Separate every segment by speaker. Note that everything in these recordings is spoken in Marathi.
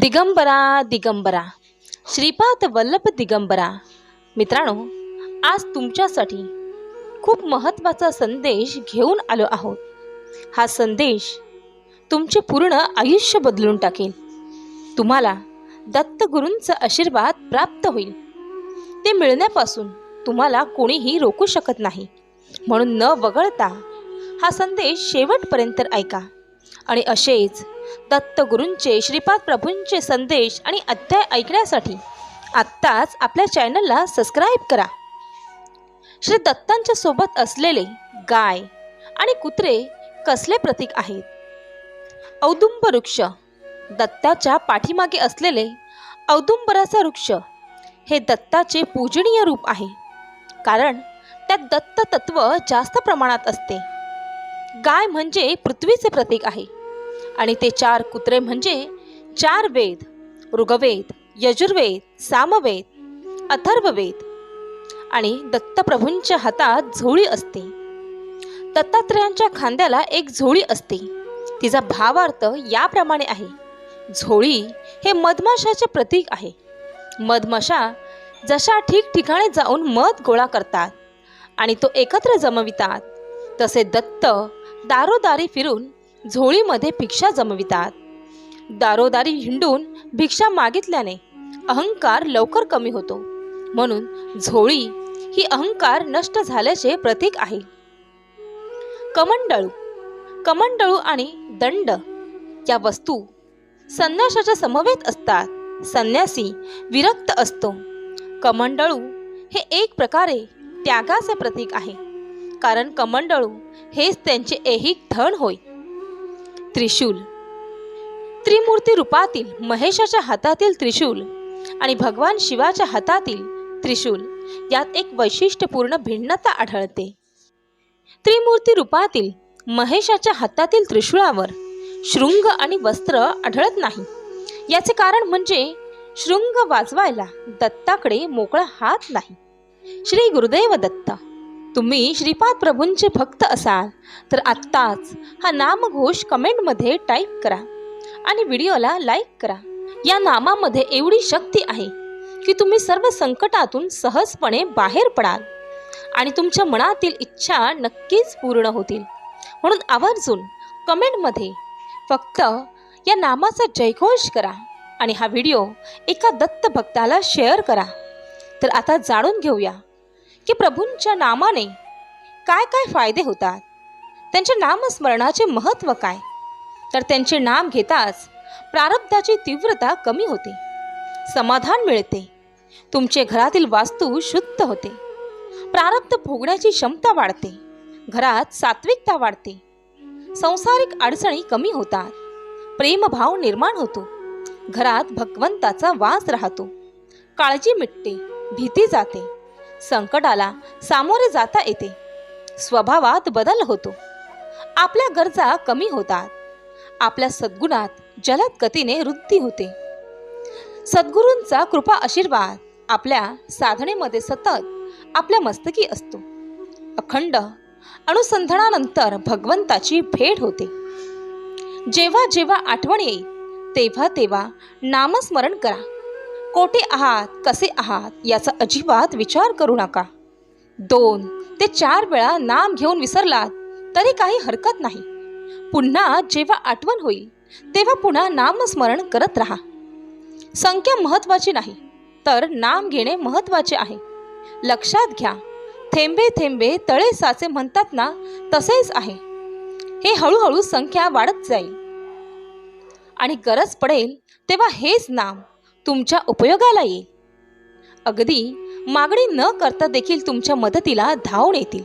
Speaker 1: दिगंबरा दिगंबरा. श्रीपाद वल्लभ दिगंबरा. मित्रांनो आज तुमच्यासाठी खूप महत्त्वाचा संदेश घेऊन आलो आहोत. हा संदेश तुमचे पूर्ण आयुष्य बदलून टाकेल. तुम्हाला दत्तगुरूंचा आशीर्वाद प्राप्त होईल. ते मिळण्यापासून तुम्हाला कोणीही रोखू शकत नाही. म्हणून न वगळता हा संदेश शेवटपर्यंत ऐका. आणि असेच दत्तगुरूंचे श्रीपाद प्रभूंचे संदेश आणि अध्याय ऐकण्यासाठी आत्ताच आपल्या चॅनलला सबस्क्राईब करा. श्री दत्तांच्या सोबत असलेले गाय आणि कुत्रे कसले प्रतीक आहेत? औदुंब वृक्ष दत्ताच्या पाठीमागे असलेले औदुंबराचा वृक्ष हे दत्ताचे पूजनीय रूप आहे. कारण त्यात दत्त तत्व जास्त प्रमाणात असते. गाय म्हणजे पृथ्वीचे प्रतीक आहे. आणि ते चार कुत्रे म्हणजे चार वेद ऋग्वेद यजुर्वेद सामवेद अथर्ववेद. आणि दत्तप्रभूंच्या हातात झोळी असते. दत्तात्रयांच्या खांद्याला एक झोळी असते. तिचा भावार्थ याप्रमाणे आहे. झोळी हे मधमाशाचे प्रतीक आहे. मधमाशा जशा ठिकठिकाणी जाऊन मध गोळा करतात आणि तो एकत्र जमवितात तसे दत्त दारोदारी फिरून झोळीमध्ये भिक्षा जमवितात. दारोदारी हिंडून भिक्षा मागितल्याने अहंकार लवकर कमी होतो. म्हणून झोळी ही अहंकार नष्ट झाल्याचे प्रतीक आहे. कमंडळू कमंडळू आणि दंड या वस्तू संन्यासाच्या समवेत असतात. संन्यासी विरक्त असतो. कमंडळू हे एक प्रकारे त्यागाचे प्रतीक आहे. कारण कमंडळू हेच त्यांचे ऐहिक धन होय. त्रिशूल. त्रिमूर्ती रूपातील महेशाच्या हातातील त्रिशूल आणि भगवान शिवाच्या हातातील त्रिशूल यात एक वैशिष्ट्यपूर्ण भिन्नता आढळते. त्रिमूर्ती रूपातील महेशाच्या हातातील त्रिशूळावर शृंग आणि वस्त्र आढळत नाही. याचे कारण म्हणजे शृंग वाजवायला दत्ताकडे मोकळा हात नाही. श्री गुरुदेव दत्त. तुम्ही श्रीपाद प्रभूंचे भक्त असाल तर आत्ताच हा नामघोष कमेंटमध्ये टाईप करा आणि व्हिडिओला लाईक करा. या नामामध्ये एवढी शक्ती आहे की तुम्ही सर्व संकटातून सहजपणे बाहेर पडाल आणि तुमच्या मनातील इच्छा नक्कीच पूर्ण होतील. म्हणून आवर्जून कमेंटमध्ये फक्त या नामाचा जयघोष करा आणि हा व्हिडिओ एका दत्त भक्ताला शेअर करा. तर आता जाणून घेऊया की प्रभूंच्या नामाने काय काय फायदे होतात? त्यांच्या नामस्मरणाचे महत्त्व काय? तर त्यांचे नाम घेताच प्रारब्धाची तीव्रता कमी होते. समाधान मिळते. तुमचे घरातील वास्तू शुद्ध होते. प्रारब्ध भोगण्याची क्षमता वाढते. घरात सात्विकता वाढते. संसारिक अडचणी कमी होतात. प्रेमभाव निर्माण होतो. घरात भगवंताचा वास राहतो. काळजी मिटते. भीती जाते. संकटाला सामोरे जाता येते. स्वभावात बदल होतो. आपल्या गरजा कमी होतात. आपल्या सद्गुणात जलद गतीने वृद्धी होते. सद्गुरूंचा कृपा आशीर्वाद आपल्या साधनेमध्ये सतत आपल्या मस्तकी असतो. अखंड अनुसंधानानंतर भगवंताची भेट होते. जेव्हा जेव्हा आठवण येईल तेव्हा तेव्हा नामस्मरण करा. कोठे आहात? कसे आहात? याचा अजिबात विचार करू नका. दोन ते चार वेळा नाम घेऊन विसरलात तरी काही हरकत नाही. पुन्हा जेव्हा आठवण होईल तेव्हा पुन्हा नामस्मरण करत राहा. संख्या महत्त्वाची नाही तर नाम घेणे महत्त्वाचे आहे. लक्षात घ्या थेंबे थेंबे तळे साचे म्हणतात ना तसेच आहे. हे हळूहळू संख्या वाढत जाईल. आणि गरज पडेल तेव्हा हेच नाम. तुमच्या उपयोगाला येईल. अगदी मागणी न करता देखील तुमच्या मदतीला धावून येतील.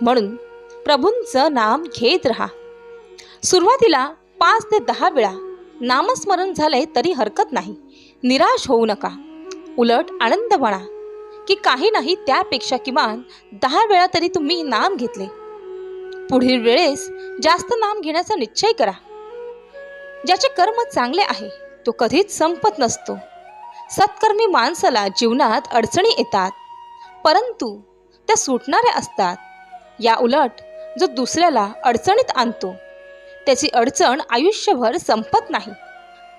Speaker 1: म्हणून प्रभूंचं नाम घेत राहा. सुरुवातीला पाच ते दहा वेळा नामस्मरण झाले तरी हरकत नाही. निराश होऊ नका. उलट आनंद म्हणा. की काही नाही त्यापेक्षा किमान दहा वेळा तरी तुम्ही नाम घेतले. पुढील वेळेस जास्त नाम घेण्याचा निश्चय करा. ज्याचे कर्म चांगले आहे तो कधीच संपत नसतो. सत्कर्मी माणसाला जीवनात अडचणी येतात परंतु त्या सुटणाऱ्या असतात. या उलट जो दुसऱ्याला अडचणीत आणतो त्याची अडचण आयुष्यभर संपत नाही.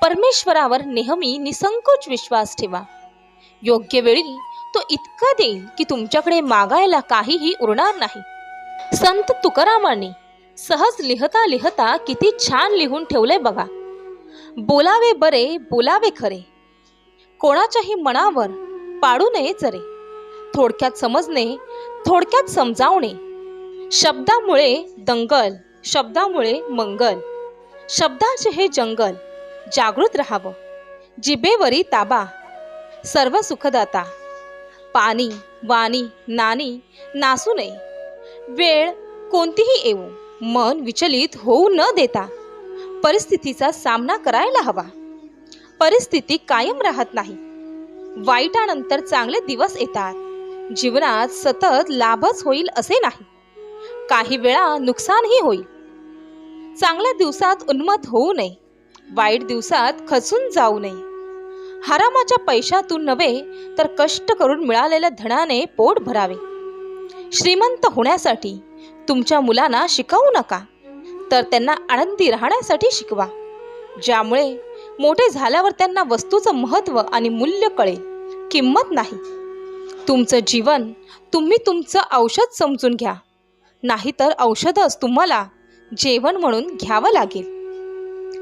Speaker 1: परमेश्वरावर नेहमी निसंकोच विश्वास ठेवा. योग्य वेळी तो इतका देईल की तुमच्याकडे मागायला काहीही उरणार नाही. संत तुकारामांनी सहज लिहता लिहता किती छान लिहून ठेवले बघा. बोलावे बरे बोलावे खरे. कोणाच्याही मनावर पाडू नये चरे थोडक्यात समजणे थोडक्यात समजावणे. शब्दामुळे दंगल शब्दामुळे मंगल. शब्दाचे हे जंगल जागृत राहावं. जिबेवरी ताबा सर्व सुखदाता. पाणी वाणी नाणी नासू नये. वेळ कोणतीही येऊ मन विचलित होऊ न देता. परिस्थितीचा सामना करायला हवा. परिस्थिती कायम राहत नाही. वाईटानंतर चांगले दिवस येतात. जीवनात सतत लाभच होईल असे नाही. काही वेळा नुकसानही होईल. चांगल्या दिवसात उन्मत होऊ नये. वाईट दिवसात खचून जाऊ नये. हरामाच्या पैशातून नव्हे तर कष्ट करून मिळालेल्या धनाने पोट भरावे. श्रीमंत होण्यासाठी तुमच्या मुलांना शिकवू नका. तर त्यांना आनंदी राहण्यासाठी शिकवा. ज्यामुळे मोठे झाल्यावर त्यांना वस्तूचं महत्त्व आणि मूल्य कळेल. किंमत नाही. तुमचं जीवन तुम्ही तुमचं औषध समजून घ्या. नाहीतर औषधच तुम्हाला जेवण म्हणून घ्यावं लागेल.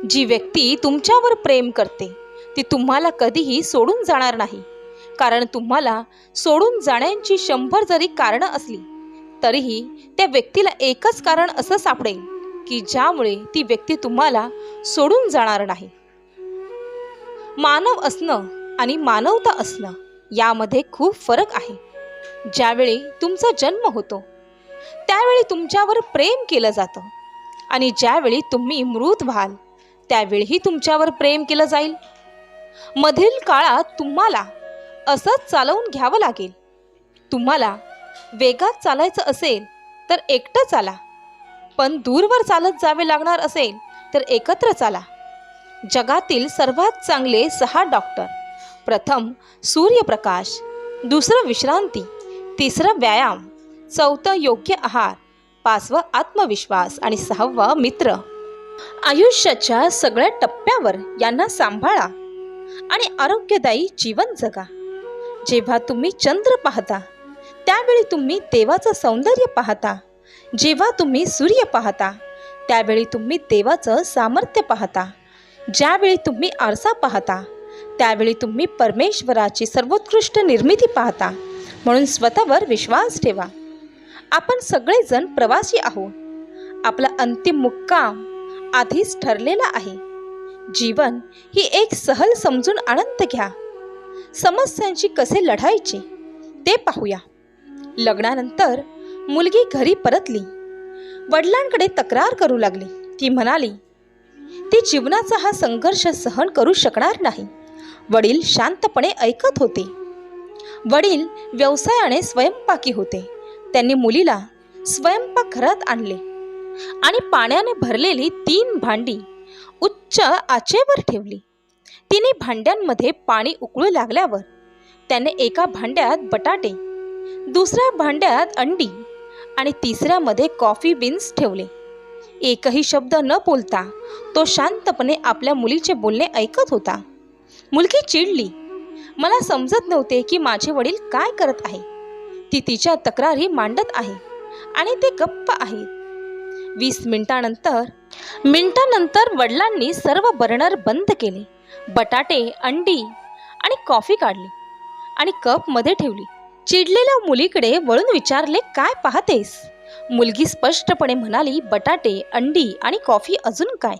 Speaker 1: जी व्यक्ती तुमच्यावर प्रेम करते ती तुम्हाला कधीही सोडून जाणार नाही. कारण तुम्हाला सोडून जाण्याची शंभर जरी कारणं असली तरीही त्या व्यक्तीला एकच कारण असं सापडेल. की ज्यामुळे ती व्यक्ती तुम्हाला सोडून जाणार नाही. मानव असणं आणि मानवता असणं यामध्ये खूप फरक आहे. ज्यावेळी तुमचा जन्म होतो त्यावेळी तुमच्यावर प्रेम केलं जातं आणि ज्यावेळी तुम्ही मृत व्हाल त्यावेळीही तुमच्यावर प्रेम केलं जाईल. मधील काळात तुम्हाला असंच चालवून घ्यावं लागेल. तुम्हाला वेगात चालायचं असेल तर एकटं चाला. पण दूरवर चालत जावे लागणार असेल तर एकत्र चाला. जगातील सर्वात चांगले सहा डॉक्टर. प्रथम सूर्यप्रकाश. दुसरं विश्रांती. तिसरं व्यायाम. चौथं योग्य आहार. पाचवं आत्मविश्वास. आणि सहावं मित्र. आयुष्याच्या सगळ्या टप्प्यावर यांना सांभाळा आणि आरोग्यदायी जीवन जगा. जेव्हा तुम्ही चंद्र पाहता त्यावेळी तुम्ही देवाचं सौंदर्य पाहता. जेव्हा तुम्ही सूर्य पाहता त्यावेळी तुम्ही देवाचं सामर्थ्य पाहता. ज्यावेळी तुम्ही आरसा पाहता त्यावेळी तुम्ही परमेश्वराची सर्वोत्कृष्ट निर्मिती पाहता. म्हणून स्वतःवर विश्वास ठेवा. आपण सगळेजण प्रवासी आहोत. आपला अंतिम मुक्काम आधीच ठरलेला आहे. जीवन ही एक सहल समजून आनंद घ्या. समस्यांशी कसे लढायचे ते पाहूया. लग्नानंतर मुलगी घरी परतली. वडिलांकडे तक्रार करू लागली. ती म्हणाली ती जीवनाचा हा संघर्ष सहन करू शकणार नाही. वडील शांतपणे ऐकत होते. वडील व्यवसायाने स्वयंपाकी होते. त्यांनी मुलीला स्वयंपाक घरात आणले आणि पाण्याने भरलेली तीन भांडी उच्च आचेवर ठेवली. तिने भांड्यांमध्ये पाणी उकळू लागल्यावर त्याने एका भांड्यात बटाटे दुसऱ्या भांड्यात अंडी आणि तिसऱ्यामध्ये कॉफी बीन्स ठेवले. एकही शब्द न बोलता तो शांतपणे आपल्या मुलीचे बोलणे ऐकत होता. मुलगी चिडली. मला समजत नव्हते की माझे वडील काय करत आहे. ती तिच्या तक्रारी मांडत आहे आणि ते गप्प आहेत. वीस मिनिटानंतर मिनिटानंतर वडिलांनी सर्व बर्नर बंद केले. बटाटे अंडी आणि कॉफी काढली आणि कपमध्ये ठेवली. चिडलेल्या मुलीकडे वळून विचारले काय पाहतेस? मुलगी स्पष्टपणे म्हणाली बटाटे अंडी आणि कॉफी अजून काय?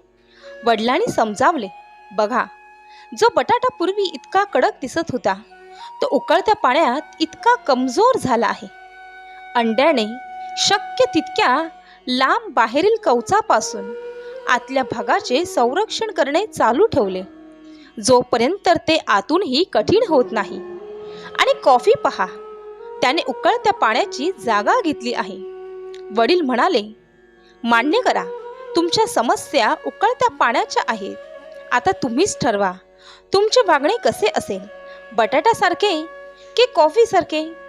Speaker 1: वडिलांनी समजावले बघा जो बटाटा पूर्वी इतका कडक दिसत होता तो उकळत्या पाण्यात इतका कमजोर झाला आहे. अंड्याने शक्य तितक्या लांब बाहेरील कवचापासून आतल्या भागाचे संरक्षण करणे चालू ठेवले. जोपर्यंत ते आतूनही कठीण होत नाही. आणि कॉफी पहा त्याने उकळत्या पाण्याची जागा घेतली आहे. वडील म्हणाले मान्य करा तुमच्या समस्या उकळत्या पाण्याच्या आहेत. आता तुम्हीच ठरवा. तुमचे वागणे कसे असेल? बटाट्यासारखे की कॉफीसारखे?